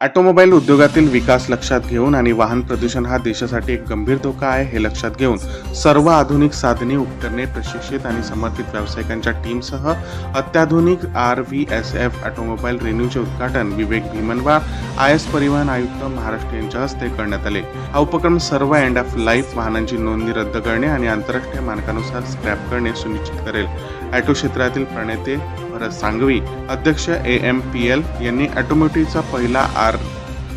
Automobile उद्योगातील विकास लक्षात घेऊन आणि वाहन प्रदूषण हा देशासाठी एक गंभीर धोका आहे हे लक्षात घेऊन सर्व आधुनिक साधने उपकरणे प्रशिक्षित आणि समर्पित व्यावसायिकांच्या टीमसह अत्याधुनिक R V S F automobile रेन्यूचे उद्घाटन विवेक भीमनवार आय एस परिवहन आयुक्त महाराष्ट्र यांच्या हस्ते करण्यात आले. हा उपक्रम सर्व एंड ऑफ लाईफ वाहनांची नोंदणी रद्द करणे आणि आंतरराष्ट्रीय मानकानुसार स्क्रॅप करणे सुनिश्चित करेल. ऑटो क्षेत्रातील प्रणेते भारत सांगवी अध्यक्ष ए एम पी एल यांनी ऑटोमोटिव्हचा पहिला आर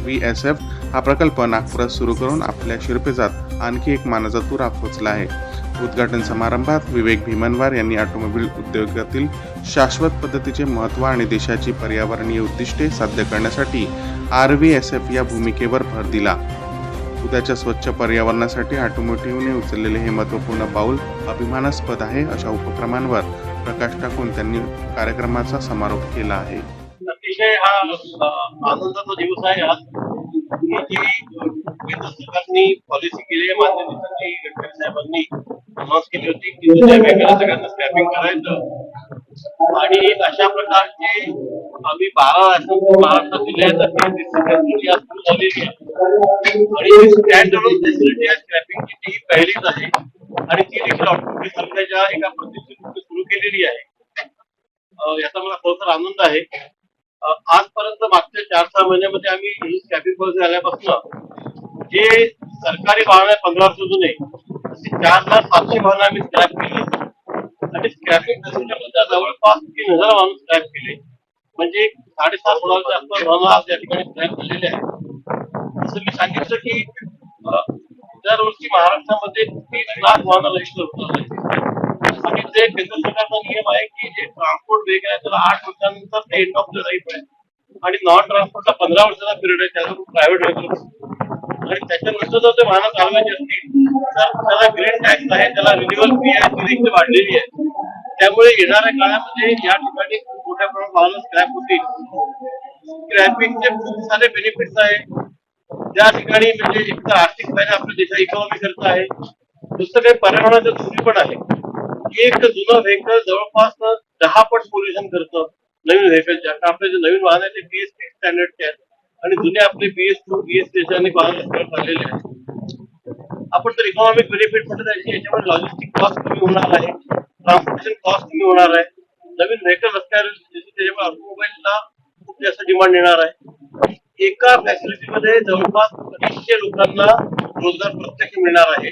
व्ही एस एफ हा प्रकल्प नागपुरात सुरू करून आपल्या शिरपेजात आणखी एक मानाचा तुरा पोहोचला आहे. उद्घाटन समारंभात विवेक भीमनवार यांनी ऑटोमोबाईल उद्योगातील शाश्वत पद्धतीचे महत्त्व आणि देशाची पर्यावरणीय उद्दिष्टे साध्य करण्यासाठी आर व्ही एस एफ या भूमिकेवर भर दिला. उद्याच्या स्वच्छ पर्यावरणासाठी ऑटोमोटिव्हने उचललेले हे महत्त्वपूर्ण पाऊल अभिमानास्पद आहे अशा उपक्रमांवर प्रकाश टाकून त्यांनी कार्यक्रमाचा समारोप केला आहे. अतिशय हा आनंदाचा दिवस आहे आज. सरकारनी पॉलिसी केली आहे मान्य नेत्यांनी गडकरी साहेबांनी अनाऊन्स केली होती की जुन्या वेगळ्या सगळ्यांना स्क्रॅपिंग करायचं. आणि अशा प्रकारचे आम्ही बारा असं महाराष्ट्रात आणि स्टँड फॅसिलिटी स्क्रॅपिंगची ती पहिलीच आहे. आणि ती देखील ऑटोमोटिव्ह संघाच्या एका प्रतिष्ठित सुरू केलेली आहे. याचा मला खरोखर आनंद आहे. आजपर्यंत मागच्या चार सहा महिन्यामध्ये आम्ही ही स्क्रॅपिंग पॉलिसी आल्यापासून जे सरकारी वाहन आहे पंधरा वर्ष जुने असे चार हजार सातशे वाहन आम्ही स्क्रॅप केली. आणि स्क्रॅपिंगमध्ये जवळपास तीन हजार वाहन स्क्रॅप केले. म्हणजे साडेसात हजारच्या आसपास वाहन या ठिकाणी स्क्रॅप झालेले आहे जसं मी सांगितलं की दरवर्षी महाराष्ट्रामध्ये तीस लाख वाहनं रजिस्टर होतात आणि जे केंद्र सरकारचा नियम आहे की जे ट्रान्सपोर्ट वेग आहे त्याला आठ वर्षानंतर ते एंड ऑफ द लाईफ आहे. आणि नॉन ट्रान्सपोर्टला पंधरा वर्षाचा पिरियड आहे त्याला प्रायव्हेट व्हेकल आणि त्याच्यानंतर जर ते वाहनं चालवायची असतील त्याला ग्रीन टॅक्स आहे त्याला रिन्युअल फी आहे ती देखील वाढलेली आहे. त्यामुळे येणाऱ्या काळामध्ये या ठिकाणी खूप मोठ्या प्रमाणात वाहन स्क्रॅप होतील. स्क्रॅपिंगचे खूप सारे बेनिफिट्स आहेत त्या ठिकाणी म्हणजे एक तर आर्थिक फायदा आपल्या देशात इकॉनॉमी करता आहे दुसरं काही पर्यावरणाचं दोन्ही पण आहे एक जुनं व्हेकल जवळपास दहा पट पोल्युशन करतं नवीन व्हेकलच्या आपले जे नवीन वाहन आहे ते बीएसटी स्टँडर्डचे आहेत. आणि जुने आपले बीएस टू बीएस थ्री अनेक वाहन चाललेले आहेत. आपण तर इकॉनॉमिक बेनिफिट म्हणत त्याची याच्यामध्ये लॉजिस्टिक कॉस्ट कमी होणार आहे ट्रान्सपोर्टेशन कॉस्ट कमी होणार आहे. नवीन व्हेकल असणार त्याच्यामुळे ऑटोमोबाईलला खूप जास्त डिमांड येणार आहे एका फॅसिलिटीमध्ये जवळपास अडीचशे लोकांना रोजगार प्रत्यक्ष मिळणार आहे.